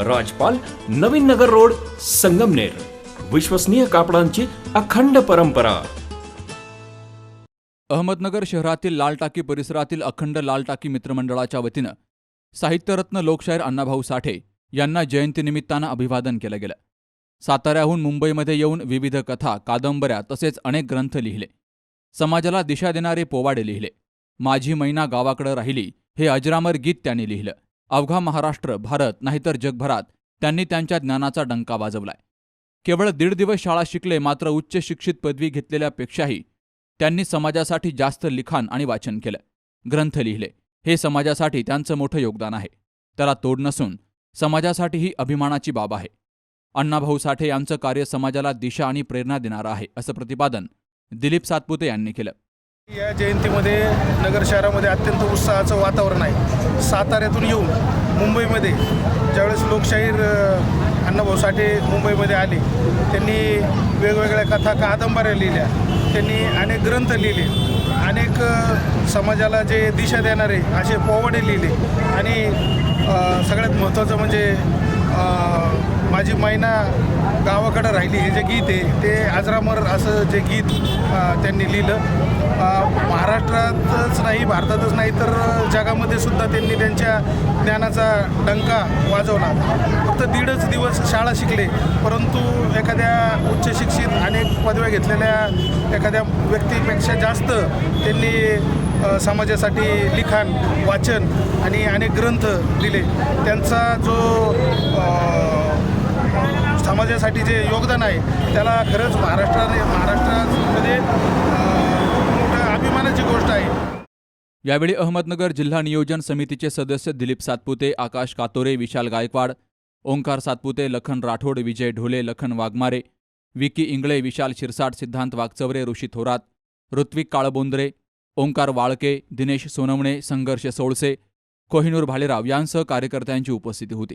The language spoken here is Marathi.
राजपाल नवीन नगर रोड संगमनेर. विश्वसनीय कापडांची अखंड परंपरा. अहमदनगर शहरातील लाल टाकी परिसरातील अखंड लाल टाकी मित्रमंडळाच्या वतीनं साहित्यरत्न लोकशाहीर अण्णाभाऊ साठे यांना जयंतीनिमित्तानं अभिवादन केलं गेलं. साताऱ्याहून मुंबईमध्ये येऊन विविध कथा कादंबऱ्या तसेच अनेक ग्रंथ लिहिले. समाजाला दिशा देणारे पोवाडे लिहिले. माझी मैना गावाकडं राहिली हे अजरामर गीत त्यांनी लिहिलं. अवघा महाराष्ट्र भारत नाहीतर जगभरात त्यांनी त्यांच्या ज्ञानाचा डंका वाजवलाय. केवळ दीड दिवस शाळा शिकले मात्र उच्च शिक्षित पदवी घेतलेल्यापेक्षाही त्यांनी समाजासाठी जास्त लिखाण आणि वाचन केलं. ग्रंथ लिहिले. हे समाजासाठी त्यांचं मोठं योगदान आहे. त्याला तोड नसून समाजासाठी ही अभिमानाची बाब आहे. अण्णाभाऊ साठे यांचं कार्य समाजाला दिशा आणि प्रेरणा देणारं आहे असं प्रतिपादन दिलीप सातपुते यांनी केलं. या जयंतीमध्ये नगर शहरामध्ये अत्यंत उत्साहाचं वातावरण आहे. साताऱ्यातून येऊन मुंबईमध्ये ज्यावेळेस लोकशाहीर अण्णाभाऊ साठे मुंबईमध्ये आले त्यांनी वेगवेगळ्या कथा कादंबऱ्या लिहिल्या त्यांनी अनेक ग्रंथ लिहिले अनेक समाजाला जे दिशा देणारे असे पोवाडे लिहिले आणि सगळ्यात महत्त्वाचं म्हणजे माझी मैना गावाकडं राहिली हे जे गीत आहे ते आजरामर असं जे गीत त्यांनी लिहिलं. महाराष्ट्रातच नाही भारतातच नाही तर जगामध्ये सुद्धा त्यांनी त्यांच्या ज्ञानाचा डंका वाजवला. फक्त दीडच दिवस शाळा शिकले परंतु एखाद्या उच्च शिक्षित अनेक पदव्या घेतलेल्या एखाद्या व्यक्तीपेक्षा जास्त त्यांनी समाजासाठी लिखाण वाचन आणि अनेक ग्रंथ लिहिले त्यांचा जो समाजासाठी जे योगदान आहे त्याला खरंच महाराष्ट्राने महाराष्ट्रामध्ये मोठं अभिमानाची गोष्ट आहे. यावेळी अहमदनगर जिल्हा नियोजन समितीचे सदस्य दिलीप सातपुते आकाश कातोरे विशाल गायकवाड ओंकार सातपुते लखन राठोड विजय ढोले लखन वाघमारे विकी इंगळे विशाल शिरसाट सिद्धांत वागचवरे ऋषी थोरात ऋत्विक काळबोंद्रे ओंकार वाळके दिनेश सोनवणे संघर्ष सोळसे कोहिनूर भालेराव यांसह कार्यकर्त्यांची उपस्थिती होती.